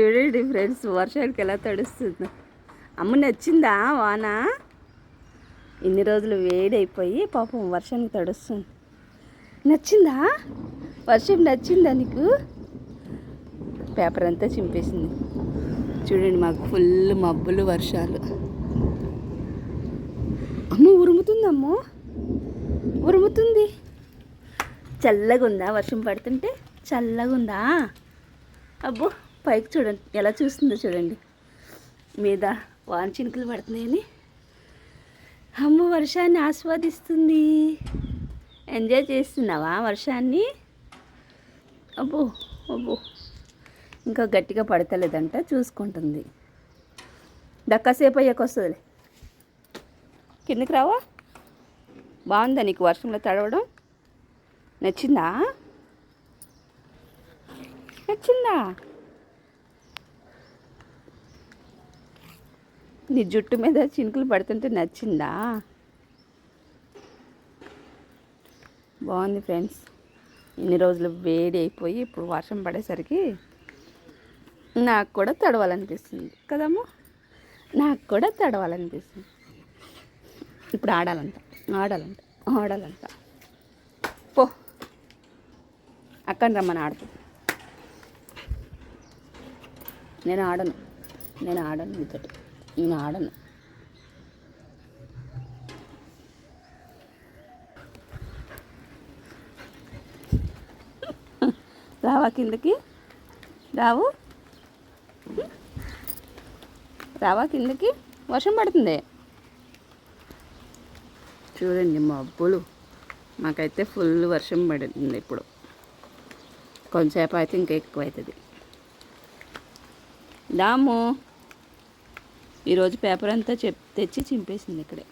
చూడండి ఫ్రెండ్స్ వర్షానికి ఎలా తడుస్తుంది. అమ్మ నచ్చిందా వాన? ఇన్ని రోజులు వేడైపోయి పాపం వర్షానికి తడుస్తుంది. నచ్చిందా? వర్షం నచ్చిందా నీకు? పేపర్ అంతా చింపేసింది. చూడండి మాకు ఫుల్ మబ్బులు వర్షాలు. అమ్మ ఉరుముతుంది అమ్మో. ఉరుముతుంది. చల్లగా ఉందా వర్షం పడుతుంటే? చల్లగా ఉందా అబ్బో. పైకి చూడండి. ఎలా చూస్తుందో చూడండి. మీద వాన చినుకులు పడుతున్నాయని. అమ్మ వర్షాన్ని ఆస్వాదిస్తుంది. ఎంజాయ్ చేస్తున్నావా వర్షాన్ని? అబ్బో అబ్బో. ఇంకా గట్టిగా పడతలేదంట చూసుకుంటుంది. దక్కసేపు అయ్యాక వస్తుందిలే. కిందకి రావా? బాగుందా నీకు వర్షంలో తడవడం? నచ్చిందా? నచ్చిందా? నీ జుట్టు మీద చినుకులు పడుతుంటే నచ్చిందా? బాగుంది ఫ్రెండ్స్. ఇన్ని రోజులు వేడి అయిపోయి ఇప్పుడు వర్షం పడేసరికి నాకు కూడా తడవాలనిపిస్తుంది. కదమ్మా? నాకు కూడా తడవాలనిపిస్తుంది. ఇప్పుడు ఆడాలంట. ఆడాలంట. ఆడాలంట. పో. అక్కని రమ్మని ఆడుతుంది నేను ఆడను. నేను ఆడను మీతోటి నేను ఆడను రావా కిందకి? రావు? రావా కిందకి? వర్షం పడుతుంది? చూడండి మబ్బులు. మాకైతే ఫుల్ వర్షం పడుతుంది ఇప్పుడు. కొంచెంసేపు అయితే ఇంకా ఎక్కువ అవుతుంది దాము ఈరోజు పేపర్ అంతా చెప్ తెచ్చి చింపేసింది ఇక్కడే.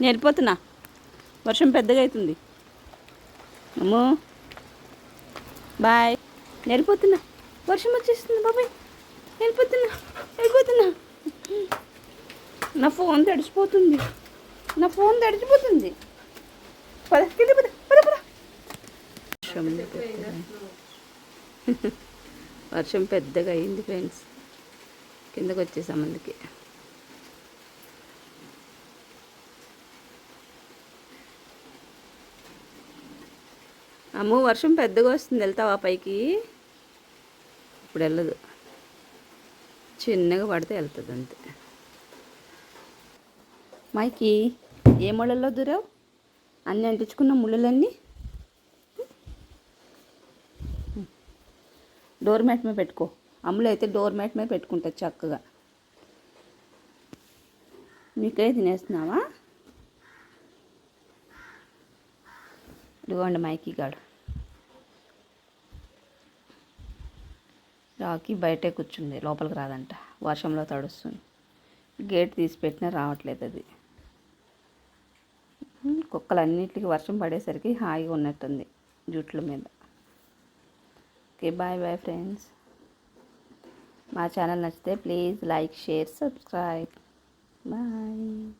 నేను వెళ్ళిపోతున్నా వర్షం పెద్దగా అవుతుంది అమ్మో. బాయ్. నేను వెళ్ళిపోతున్నా వర్షం వచ్చేస్తుంది బాబాయ్. వెళ్ళిపోతున్నా వెళ్ళిపోతున్నా నా ఫోన్ తడిచిపోతుంది నా ఫోన్ తడిచిపోతుంది పద కింద పద పద పద. వర్షం వర్షం పెద్దగా అయింది ఫ్రెండ్స్. కిందకు వచ్చేసాం అందుకే. అమ్మో వర్షం పెద్దగా వస్తుంది వెళ్తావా పైకి? ఇప్పుడు వెళ్ళదు. చిన్నగా పడితే వెళ్తుంది అంతే. మైకి ఏ ముళ్ళల్లో దూరావు? అన్నీ అంటించుకున్న ముళ్ళలన్నీ? డోర్ మ్యాట్ మీద పెట్టుకో. అమ్ములు అయితే డోర్ మ్యాట్ మీద పెట్టుకుంటుంది చక్కగా. మీకే తినేస్తున్నావా? ఇదిగోండి మైకి గాడు. రాకి బయటే కూర్చుంది లోపలికి రాదంట. వర్షంలో తడుస్తుంది. గేట్ తీసి పెట్టినా రావట్లేదు అది. కుక్కలన్నిటికి వర్షం పడేసరికి హాయిగా ఉన్నట్టుంది జుట్ల మీద. Okay bye bye friends. మా ఛానల్ నచ్చితే please like share subscribe. Bye.